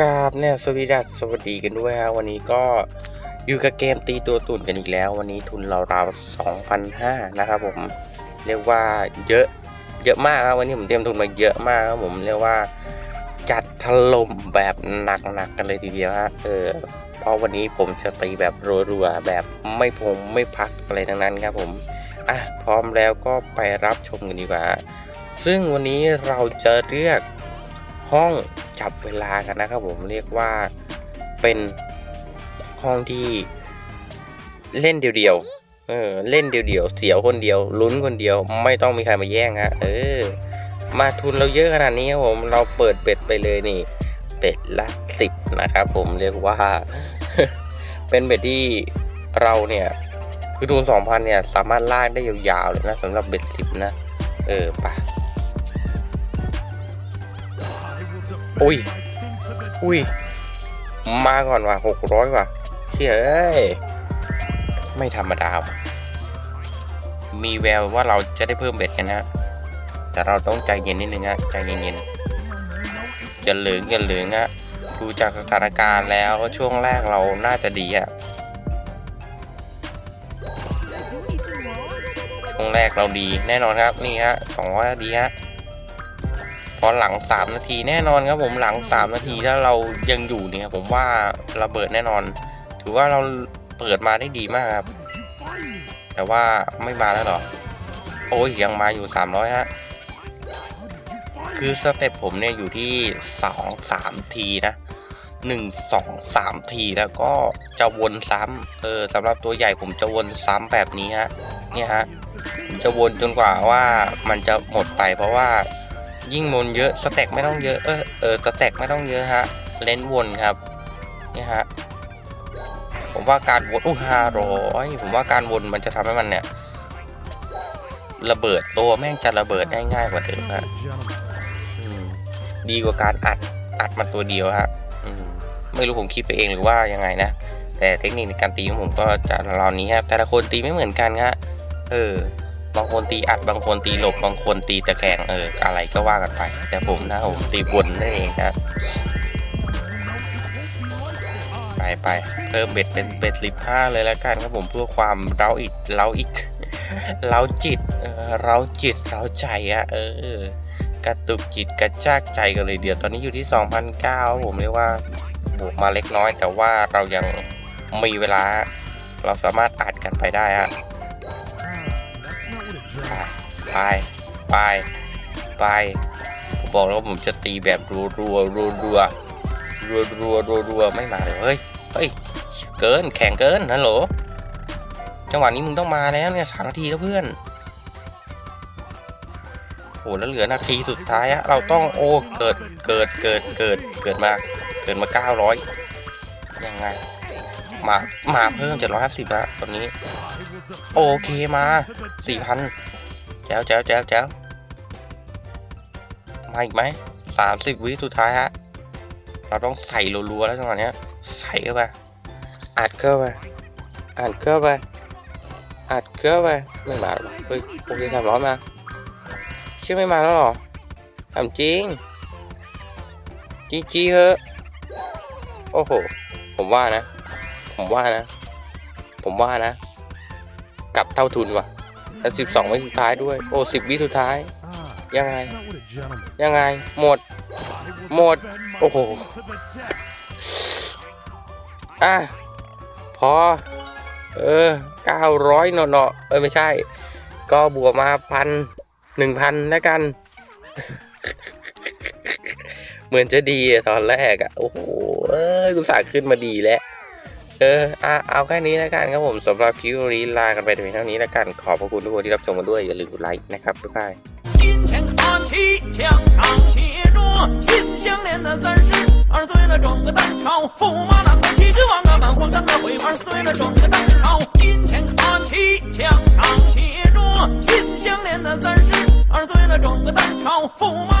กราบเนี่ยสวีดัสสวัสดีกันด้วยฮะวันนี้ก็อยู่กับเกมตีตัวตุ่นกันอีกแล้ว วันนี้ทุนเราราว2,500นห้านะครับผมเรียกว่าเยอะเยอะมากครับวันนี้ผมเตรียมทุนมาเยอะมากครับผมเรียกว่าจัดถล่มแบบหนักๆกันเลยทีเดียวฮะเออเพราะวันนี้ผมจะตีแบบรัวๆแบบไม่พงไม่พักอะไรทั้งนั้นครับผมอะพร้อมแล้วก็ไปรับชมกันดีกว่า ซึ่งวันนี้เราจะเรียกห้อง จับเวลากันนะครับผมเรียกว่าเป็นห้องที่เล่นเดียวๆ เออ เล่นเดียวๆ เสียวคนเดียว ลุ้นคนเดียว ไม่ต้องมีใครมาแย่งฮะ เออ มาทุนเราเยอะขนาดนี้ครับผม เราเปิดเบ็ดไปเลยนี่เบ็ดละสิบนะครับผม เรียกว่า เป็นเบ็ดที่เราเนี่ย คือทุนสองพันเนี่ย สามารถลากได้ยาวๆเลยนะสำหรับเบ็ดสิบนะ เออปะ อุ้ย อุ้ย มาก่อนว่ะหกร้อยว่ะเชี่ยเอ้ย ไม่ธรรมดาว่ะมีแววว่าเราจะได้เพิ่มเบ็ดกันนะ แต่เราต้องใจเย็นนิดนึงฮะ ใจเย็นๆอย่าเหลืองอย่าเหลืองฮะ ดูจากสถานการณ์แล้วช่วงแรกเราน่าจะดีอะช่วงแรกเราดีแน่นอนครับ นี่ฮะสองร้อยดีฮะ อหลังสามนาทีแน่นอนครับผมหลังสามนาทีถ้าเรายังอยู่เนี่ยผมว่าระเบิดแน่นอน ถือว่าเราเปิดมาได้ดีมากครับ แต่ว่าไม่มาแล้วหรอ โอ้ยยังมาอยู่ 300 ฮะ คือสเต็ปผมเนี่ยอยู่ที่ 2 3 ทีนะ 1 2 3 ทีแล้วก็จะวนซ้ำเออสำหรับตัวใหญ่ผมจะวนซ้ำแบบนี้ฮะ เนี่ยฮะจะวนจนกว่าว่ามันจะหมดไปเพราะว่า ยิ่งวนเยอะสเต็กไม่ต้องเยอะ เออเออสเต็กไม่ต้องเยอะฮะ เลนวนครับนี่ฮะผมว่าการวนอู้ห้าร้อยผมว่าการวนมันจะทำให้มันเนี่ย ระเบิดตัวแม่งจะระเบิดได้ง่ายกว่าเดิมฮะดีกว่าการอัดอัดมันตัวเดียวฮะอไม่รู้ผมคิดไปเองหรือว่ายังไงนะ แต่เทคนิคในการตีของผมก็จะราวนี้ครับแต่ละคนตีไม่เหมือนกันฮะเออ บางคนตีอัดบางคนตีหลบบางคนตีตะแคงเอออะไรก็ว่ากันไป แต่ผมนะผมตีวนนั่นเองฮะไปไปเพิ่มเบ็ดเป็นเบ็ดสิบห้าเลยแล้วกันครับผมเพื่อความเราอีกเราอีกเราจิตเออเราจิตเราใจอะเออกระตุกจิตกระชากใจกันเลยเดียวตอนนี้อยู่ที่ 2,009 ผมเรียกว่าบวกมาเล็กน้อย แต่ว่าเรายังมีเวลาเราสามารถอัดกันไปได้ฮะ ไปไปไปผมบอกแล้วว่าผมจะตีแบบรัวรัวรัวรัวรัวรัวรัวรัวไม่มาเลยเฮ้ยเฮ้ยเกินแข่งเกินฮัลโหลจังหวะนี้มึงต้องมาแล้วเนี่ยสามนาทีแล้วเพื่อนโอ้แล้วเหลือนาทีสุดท้ายอะเราต้องโอ้เกิดเกิดเกิดเกิดเกิดมาเกิดมาเก้าร้อยยังไง มามาเพิ่มเจ็ดร้อยห้าสิบอะตอนนี้ โอเคมาสี่พันแจ๋วแจ๋วแจ๋วแจ๋วมาอีกไหมสามสิบวิสุดท้ายฮะ เราต้องใส่รัวๆแล้วจังหวะเนี้ยใส่เข้าไปอัดเข้าไปอัดเข้าไปอัดเข้าไปไม่มาหรอเฮ้ยโอเคสามร้อยมาเชื่อไม่มาแล้วหรอทำจริงจริงจริงๆเหอะโอ้โห ผมว่านะ ผมว่านะ ผมว่านะ กลับเท่าทุนว่ะแล้วสิบสองวิสุดท้ายด้วย โอ้สิบวิสุดท้าย ยังไง ยังไง หมด หมด โอ้โห อะ พอ เออเก้าร้อยเนาะเออ ไม่ใช่ ก็บวกมาพันหนึ่งพันแล้วกัน เหมือนจะดีตอนแรกอะโอ้โหเอ้ยกูสาขึ้นมาดีแล้ว เออ อ่ะ เอาแค่นี้แล้วกันครับผมสำหรับคลิปนี้ลากันไปแต่เพียงเท่านี้แล้วกัน ขอบพระคุณทุกคนที่รับชมกันด้วย อย่าลืมกดไลค์นะครับ บ๊ายบาย 今天看齐，墙上写着“心相连的三十二岁了，装个蛋炒，驸马郎的七个王啊，满皇上的徽二岁了，装个蛋炒。今天看齐，墙上写着“心相连的三十二岁了，装个蛋炒，驸马郎的。